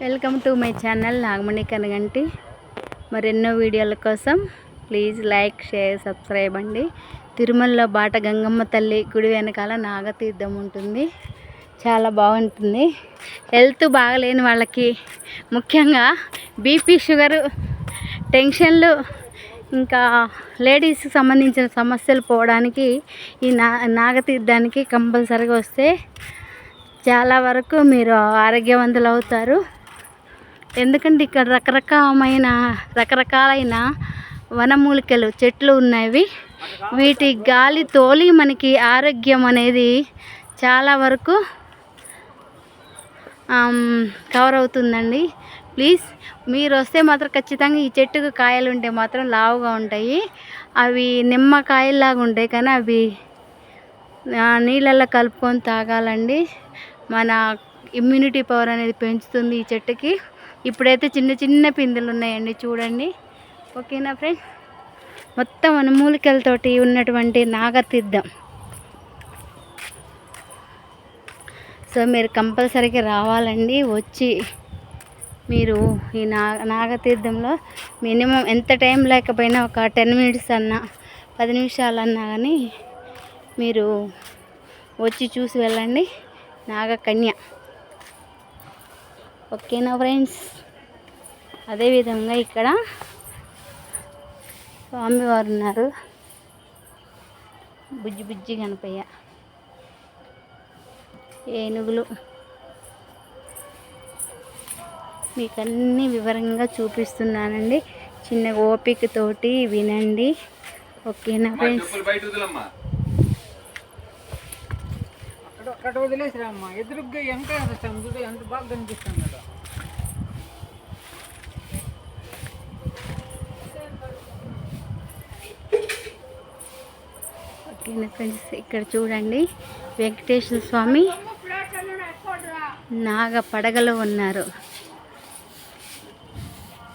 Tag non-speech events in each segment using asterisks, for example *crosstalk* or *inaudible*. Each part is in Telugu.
Welcome to my channel Nagamani Kanaganti. మరెన్నో వీడియోల కోసం ప్లీజ్ లైక్ షేర్ సబ్స్క్రైబ్ అండి. తిరుమలలో బాట గంగమ్మ తల్లి గుడి వెనకాల నాగతీర్థం ఉంటుంది. చాలా బాగుంటుంది. హెల్త్ బాగలేని వాళ్ళకి ముఖ్యంగా బీపీ షుగరు టెన్షన్లు ఇంకా లేడీస్కి సంబంధించిన సమస్యలు పోవడానికి ఈ నా నాగతీర్థానికి కంపల్సరీగా వస్తే చాలా వరకు మీరు ఆరోగ్యవంతులు అవుతారు. ఎందుకంటే ఇక్కడ రకరకమైన రకరకాలైన వనమూలికలు చెట్లు ఉన్నవి. వీటి గాలి తోలి మనకి ఆరోగ్యం అనేది చాలా వరకు కవర్ అవుతుందండి. ప్లీజ్ మీరు వస్తే మాత్రం ఖచ్చితంగా ఈ చెట్టుకు కాయలు ఉంటే మాత్రం లావుగా ఉంటాయి. అవి నిమ్మకాయల్లాగా ఉంటాయి కానీ అవి నీళ్ళల్లో కలుపుకొని తాగాలండి. మన ఇమ్యూనిటీ పవర్ అనేది పెంచుతుంది ఈ చెట్టుకి. ఇప్పుడైతే చిన్న చిన్న పిందెలు ఉన్నాయండి చూడండి. ఓకేనా ఫ్రెండ్స్ మొత్తం అనుమూలికలతోటి ఉన్నటువంటి నాగతీర్థం సో మీరు కంపల్సరీగా రావాలండి. వచ్చి మీరు ఈ నా నాగతీర్థంలో మినిమం ఎంత టైం లేకపోయినా ఒక టెన్ మినిట్స్ అన్నా పది నిమిషాలన్నా కానీ మీరు వచ్చి చూసి వెళ్ళండి. నాగకన్య. ఓకేనా ఫ్రెండ్స్. అదేవిధంగా ఇక్కడ స్వామివారు ఉన్నారు. బుజ్జి బుజ్జి గణపయ్య. ఏనుగులు. మీకు అన్ని వివరంగా చూపిస్తున్నానండి. చిన్న ఓపికతోటి వినండి. ఓకేనా ఫ్రెండ్స్. అక్కడ అక్కడ వదిలేసిరా అమ్మ. ఎదురుగ్గా చూడు ఎంత బాగా కనిపిస్తుంది కదా. ఓకేనా ఫ్రెండ్స్ ఇక్కడ చూడండి వెంకటేశ్వర స్వామి నాగ పడగలో ఉన్నారు.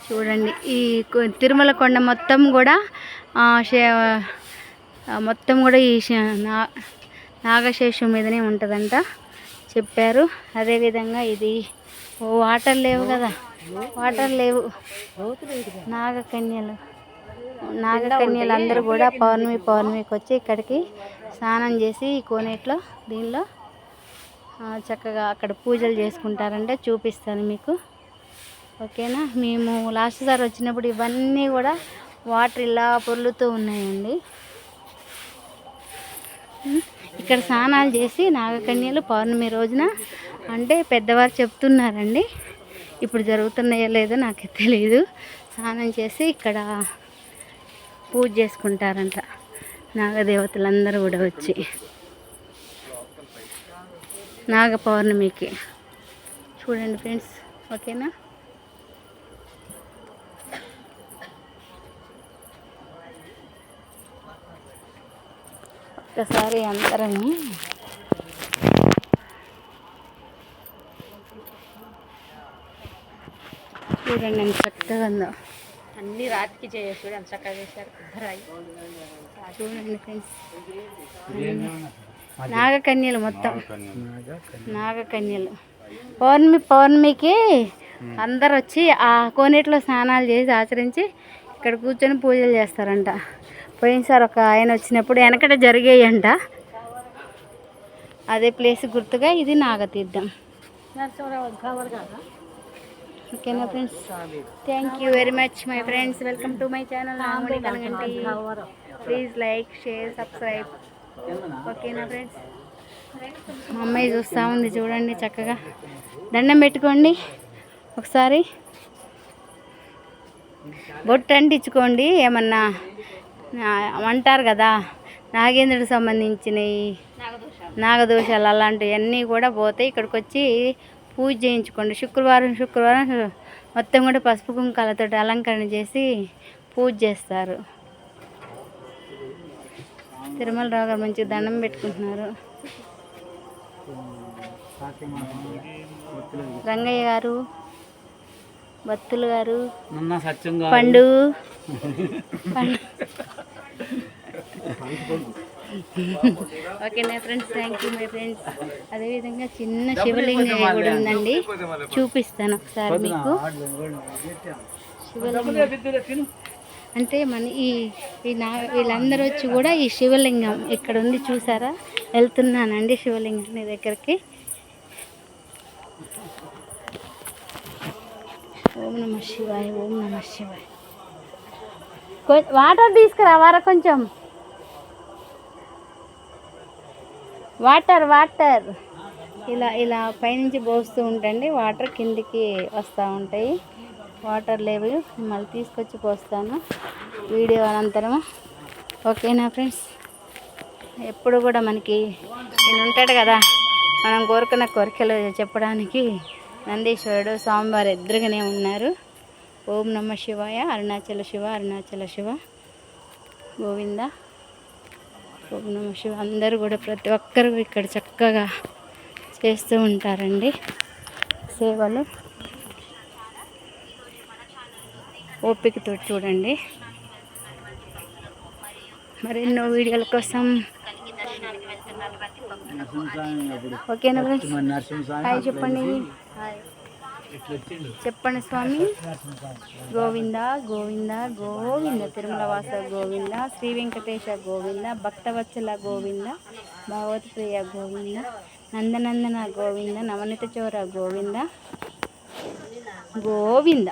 చూడండి ఈ తిరుమల కొండ మొత్తం కూడా మొత్తం కూడా ఈ నా నాగశేషం మీదనే ఉంటుందంట చెప్పారు. అదేవిధంగా ఇది ఓ వాటర్ లేవు కదా వాటర్ లేవు. నాగకన్యలు. నాగకన్యలు అందరూ కూడా పౌర్ణమి పౌర్ణమికి వచ్చి ఇక్కడికి స్నానం చేసి ఈ కోనేట్లో దీనిలో చక్కగా అక్కడ పూజలు చేసుకుంటారంటే చూపిస్తాను మీకు. ఓకేనా? మేము లాస్ట్ సారి వచ్చినప్పుడు ఇవన్నీ కూడా వాటర్ ఇలా పొర్లుతూ ఉన్నాయండి? ఇక్కడ స్నానాలు చేసి నాగకన్యలు పౌర్ణమి రోజున అంటే పెద్దవారు చెప్తున్నారండి ఇప్పుడు జరుగుతున్నాయో లేదో నాకు తెలియదు స్నానం చేసి ఇక్కడ పూజ చేసుకుంటారంట. నాగదేవతలందరూ కూడా వచ్చి. నాగ పౌర్ణమికి చూడండి ఫ్రెండ్స్ ఓకేనా? ఒక్కసారి అందరము చూడండి ఎంత చక్కగా ఉందో. అన్ని రాతికి చేయొచ్చు చూడు ఎంత చక్కగా చేశారు. రాయి చూడండి ఫ్రెండ్స్. నాగకన్యలు మొత్తం. నాగకన్యలు. పౌర్ణమి పౌర్ణమికి అందరు వచ్చి ఆ కోనేటిలో స్నానాలు చేసి ఆచరించి ఇక్కడ కూర్చొని పూజలు చేస్తారంట. పోయినసారి ఒక ఆయన వచ్చినప్పుడు వెనకట జరిగాయంట. అదే ప్లేస్ గుర్తుగా ఇది నాగతీర్థం. కావాలి కదా? ఓకేనా friends thank you very much my friends welcome to my channel Nagamani Kalagandi please like share subscribe ఓకేనా ఫ్రెండ్స్ మా అమ్మాయి చూస్తూ ఉంది చూడండి చక్కగా. దండం పెట్టుకోండి. ఒకసారి బొట్టు అంటించుకోండి. ఏమన్నా అంటారు కదా నాగేంద్రుడికి సంబంధించినవి నాగదోషాలు అలాంటివన్నీ కూడా పోతాయి ఇక్కడికి వచ్చి పూజ చేయించుకోండి. శుక్రవారం శుక్రవారం మొత్తం కూడా పసుపు కుంకాలతో అలంకరణ చేసి పూజ చేస్తారు. తిరుమల రావు గారు మంచిగా దండం పెట్టుకుంటున్నారు. రంగయ్య గారు బత్తులు గారు సత్యంగా పండు *laughs* ఓకే ఓకేనా friends thank you my friends అదేవిధంగా చిన్న శివలింగం కూడా ఉందండి. చూపిస్తాను ఒకసారి మీకు. శివలింగం. అంటే మన ఈ ఈ నా వీళ్ళందరూ వచ్చి కూడా ఈ శివలింగం ఇక్కడ ఉంది చూసారా? వెళ్తున్నానండి శివలింగం దగ్గరికి. ఓం నమ శివాయ ఓం నమ శివాయ. కొ- వాటర్ తీసుకురావారా కొంచెం? Water water. ఇలా ఇలా పైనుంచి పోస్తూ ఉంటండి వాటర్ కిందికి వస్తూ ఉంటాయి. వాటర్ లేవు. మళ్ళీ తీసుకొచ్చి పోస్తాను. వీడియో అనంతరం. ఓకేనా ఫ్రెండ్స్? ఎప్పుడు కూడా మనకి నేను ఉంటాడు కదా. మనం కోరుకున్న కోరికలు చెప్పడానికి నందీశ్వరుడు స్వామివారు ఎదురుగానే ఉన్నారు. ఓం నమ శివాయ. అరుణాచల శివ అరుణాచల శివ. గోవింద. ఓం నమ శివ. అందరూ కూడా ప్రతి ఒక్కరు ఇక్కడ చక్కగా చేస్తూ ఉంటారండి. సేవలు. ఓపికతో చూడండి. మరెన్నో వీడియోల కోసం. ఓకేనా హాయ్ చెప్పండి. హాయ్. చెప్పండి స్వామి. గోవింద గోవింద గోవింద తిరుమల వాస గోవింద శ్రీ వెంకటేశ గోవింద భక్తవత్సల గోవింద భగవత్ ప్రియ గోవింద నందనందన గోవింద నవనిత చోర గోవింద. గోవింద.